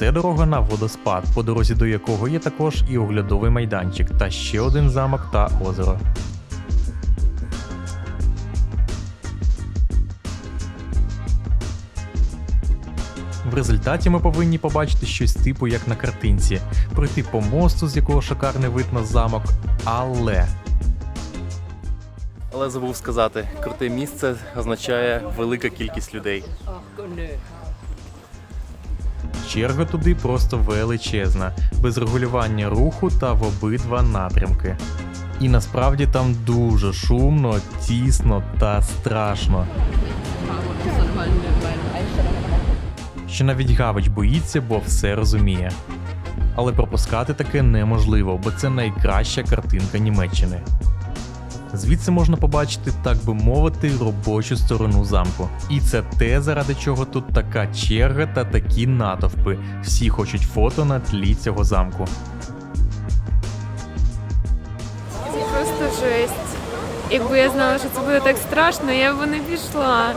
Це дорога на водоспад, по дорозі до якого є також і оглядовий майданчик, та ще один замок та озеро. В результаті ми повинні побачити щось типу як на картинці, пройти по мосту, з якого шикарний вид на замок, але Але забув сказати, круте місце означає велика кількість людей. Черга туди просто величезна, без регулювання руху та в обидва напрямки. І насправді там дуже шумно, тісно та страшно. Що навіть Гавич боїться, бо все розуміє. Але пропускати таке неможливо, бо це найкраща картинка Німеччини. Звідси можна побачити, так би мовити, робочу сторону замку. І це те, заради чого тут така черга та такі натовпи. Всі хочуть фото на тлі цього замку. Це просто жесть. Якби я знала, що це буде так страшно, я б не пішла.